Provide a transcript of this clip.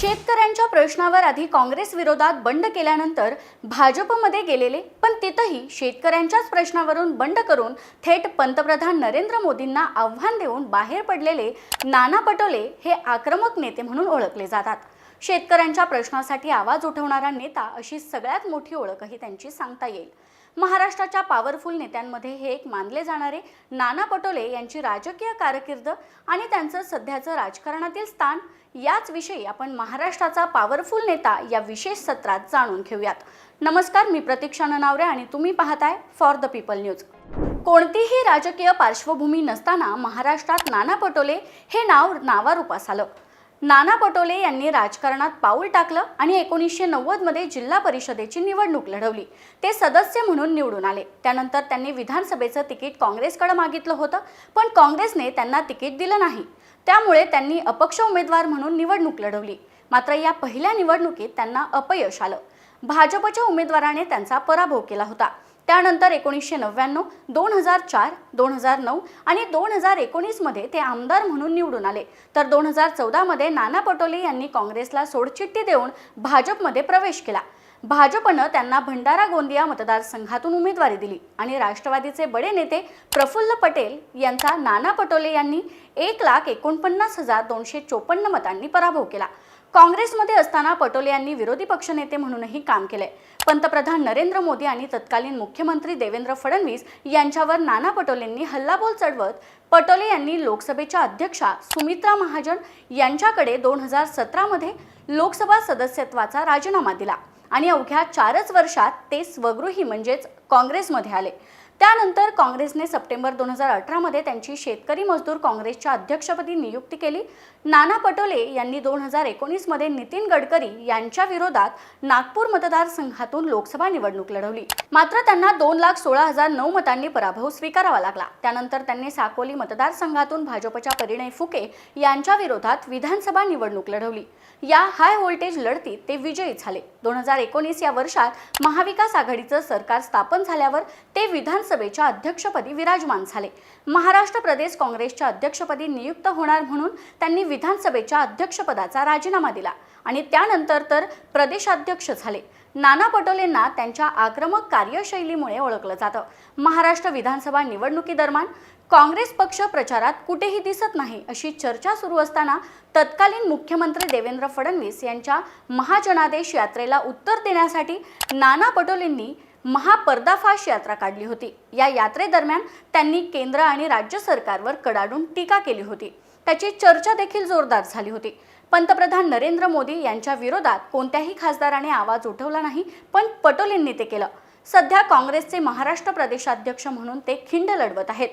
शेतकऱ्यांच्या प्रश्नावर आधी काँग्रेस विरोधात बंड केल्यानंतर भाजपमध्ये गेलेले पण तिथंही शेतकऱ्यांच्याच प्रश्नावरून बंड करून थेट पंतप्रधान नरेंद्र मोदींना आव्हान देऊन बाहेर पडलेले नाना पटोले हे आक्रमक नेते म्हणून ओळखले जातात. शेतकऱ्यांच्या प्रश्नासाठी आवाज उठवणारा नेता अशी सगळ्यात मोठी ओळखही त्यांची सांगता येईल. महाराष्ट्राच्या पॉवरफुल नेत्यांमध्ये हे एक मानले जाणारे नाना पटोले यांची राजकीय कारकीर्द आणि त्यांचं सध्याचं राजकारणातील स्थान याच विषयी आपण महाराष्ट्राचा पॉवरफुल नेता या विशेष सत्रात जाणून घेऊयात. नमस्कार मी प्रतीक्षा ननावरे आणि तुम्ही पाहताय फॉर द पीपल न्यूज कोणतीही राजकीय पार्श्वभूमी नसताना महाराष्ट्रात नाना पटोले हे नाव नावारूपास आलं. नाना पटोले यांनी राजकारणात पाऊल टाकलं आणि एकोणीसशे नव्वदमध्ये जिल्हा परिषदेची निवडणूक लढवली. ते सदस्य म्हणून निवडून आले. त्यानंतर त्यांनी विधानसभेचं तिकीट काँग्रेसकडे मागितलं होतं पण काँग्रेसने त्यांना तिकीट दिलं नाही. त्यामुळे त्यांनी अपक्ष उमेदवार म्हणून निवडणूक लढवली. मात्र या पहिल्या निवडणुकीत त्यांना अपयश आलं. भाजपच्या उमेदवाराने त्यांचा पराभव केला होता. त्यानंतर एकोणीसशे नव्याण्णव दोन हजार चार दोन हजार नऊ आणि दोन हजार एकोणीसमध्ये ते आमदार म्हणून निवडून आले. तर दोन हजार चौदामध्ये नाना पटोले यांनी काँग्रेसला सोडचिठ्ठी देऊन भाजपमध्ये प्रवेश केला. भाजपनं त्यांना भंडारा गोंदिया मतदारसंघातून उमेदवारी दिली आणि राष्ट्रवादीचे बडे नेते प्रफुल्ल पटेल यांचा नाना पटोले यांनी एक लाख एकोणपन्नास हजार दोनशे चोपन्न मतांनी पराभव केला. काँग्रेसमध्ये असताना पटोले यांनी विरोधी पक्षनेते म्हणूनही काम केले पंतप्रधान नरेंद्र मोदी आणि तत्कालीन मुख्यमंत्री देवेंद्र फडणवीस यांच्यावर नाना पटोलेंनी हल्लाबोल चढवत पटोले यांनी लोकसभेच्या अध्यक्षा सुमित्रा महाजन यांच्याकडे दोन हजार सतरामध्ये लोकसभा सदस्यत्वाचा राजीनामा दिला. आणि अवघ्या चारच वर्षात ते स्वगृही म्हणजेच काँग्रेसमध्ये आले. त्यानंतर काँग्रेसने सप्टेंबर दोन हजार अठरामध्ये त्यांची शेतकरी मजदूर काँग्रेसच्या अध्यक्षपदी नियुक्ती केली. नाना पटोले यांनी दोन हजार एकोणीसमध्ये नितीन गडकरी यांच्या विरोधात नागपूर मतदारसंघातून लोकसभा निवडणूक लढवली. मात्र त्यांना दोन लाख सोळा हजार नऊ मतांनी पराभव स्वीकारावा लागला. त्यानंतर त्यांनी साकोली मतदारसंघातून भाजपच्या परिणय फुके यांच्या विरोधात विधानसभा निवडणूक लढवली. या हाय व्होल्टेज लढतीत ते विजयी झाले. दोन हजार एकोणीस या वर्षात महाविकास आघाडीचं सरकार स्थापन झाल्यावर ते विधान विधानसभेच्या अध्यक्षपदी विराजमान झाले. महाराष्ट्र प्रदेश काँग्रेसच्या अध्यक्षपदी नियुक्त होणार म्हणून त्यांनी विधानसभेच्या अध्यक्षपदाचा राजीनामा दिला आणि त्यानंतर तर प्रदेशाध्यक्ष झाले. नाना पटोलेंना त्यांच्या आक्रमक कार्यशैलीमुळे ओळखलं जातं. महाराष्ट्र विधानसभा निवडणुकीदरम्यान काँग्रेस पक्ष प्रचारात कुठेही दिसत नाही अशी चर्चा सुरू असताना तत्कालीन मुख्यमंत्री देवेंद्र फडणवीस यांच्या महाजनादेश यात्रेला उत्तर देण्यासाठी नाना पटोलेंनी महापर्दाफाश यात्रा काढली होती. या यात्रेदरम्यान त्यांनी केंद्र आणि राज्य सरकारवर कडाडून टीका केली होती. त्याची चर्चा देखील जोरदार झाली होती. पंतप्रधान नरेंद्र मोदी यांच्या विरोधात कोणत्याही खासदाराने आवाज उठवला नाही पण पटोलेंनी ते केलं. सध्या काँग्रेसचे महाराष्ट्र प्रदेशाध्यक्ष म्हणून ते खिंड लढवत आहेत.